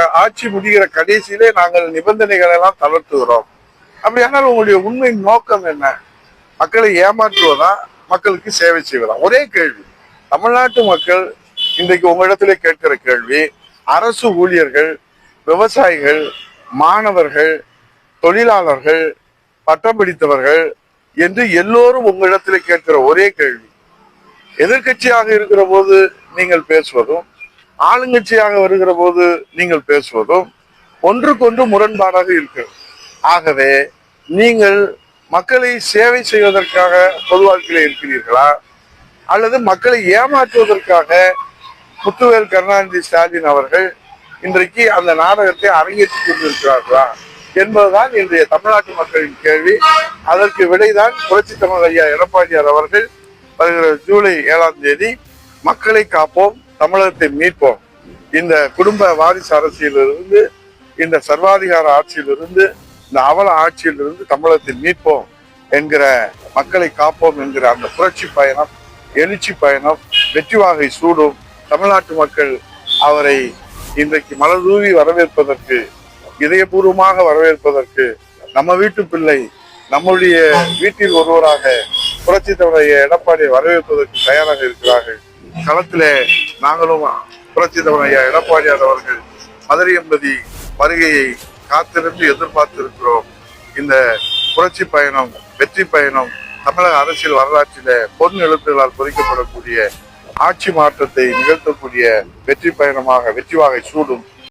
ஆட்சி முடிகிற கடைசியிலே நாங்கள் நிபந்தனைகளை எல்லாம் தளர்த்துகிறோம் அப்படியானால் உங்களுடைய உண்மை நோக்கம் என்ன? மக்களை ஏமாற்றுவதா? மக்களுக்கு சேவை செய்வதா? ஒரே கேள்வி. தமிழ்நாட்டு மக்கள் இன்றைக்கு உங்களிடத்திலே கேட்கிற கேள்வி அரசு ஊழியர்கள் விவசாயிகள் மாணவர்கள் தொழிலாளர்கள் பட்டம் படித்தவர்கள் என்று எல்லோரும் உங்களிடத்திலே கேட்கிற ஒரே கேள்வி. எதிர்க்கட்சியாக இருக்கிற போது நீங்கள் பேசுவதும் ஆளுங்கட்சியாக வருகிற போது நீங்கள் பேசுவதும் ஒன்றுக்கொன்று முரண்பாடாக இருக்கிறது ஆகவே நீங்கள் மக்களை சேவை செய்வதற்காக பொது வாழ்க்கையில் இருக்கிறீர்களா? அல்லது மக்களை ஏமாற்றுவதற்காக முத்துவேல் கருணாநிதி ஸ்டாலின் அவர்கள் இன்றைக்கு அந்த நாடகத்தை அரங்கேற்றிக் கொண்டிருக்கிறார்களா? என்பதுதான் இன்றைய தமிழ்நாட்டு மக்களின் கேள்வி. அதற்கு விடைதான் புரட்சி தமிழ் ஐயா எடப்பாடியார் அவர்கள் வருகிற ஜூலை ஏழாம் தேதி மக்களை காப்போம். தமிழகத்தை மீட்போம். இந்த குடும்ப வாரிசு அரசியலிருந்து இந்த சர்வாதிகார ஆட்சியிலிருந்து இந்த அவல ஆட்சியிலிருந்து தமிழகத்தை மீட்போம் என்கிற மக்களை காப்போம் என்கிற அந்த புரட்சி பயணம் எழுச்சி பயணம் வெற்றி வாகை சூடும் தமிழ்நாட்டு மக்கள் அவரை இன்றைக்கு மலர்தூவி வரவேற்பதற்கு இதயபூர்வமாக வரவேற்பதற்கு நம்ம வீட்டு பிள்ளை நம்முடைய வீட்டில் ஒருவராக புரட்சி தமிழைய எடப்பாடியை வரவேற்பதற்கு தயாராக இருக்கிறார்கள். களத்திலே நாங்களும் புரட்சி தமிழையா எடப்பாடியார் அவர்கள் மதுரை என்பதி வருகையை காத்திருந்து எதிர்பார்த்து இருக்கிறோம் இந்த புரட்சி பயணம் வெற்றி பயணம் தமிழக அரசியல் வரலாற்றில பொன் எழுத்துகளால் பொறிக்கப்படக்கூடிய ஆட்சி மாற்றத்தை நிகழ்த்தக்கூடிய வெற்றி பயணமாக வெற்றி வாகை சூடும்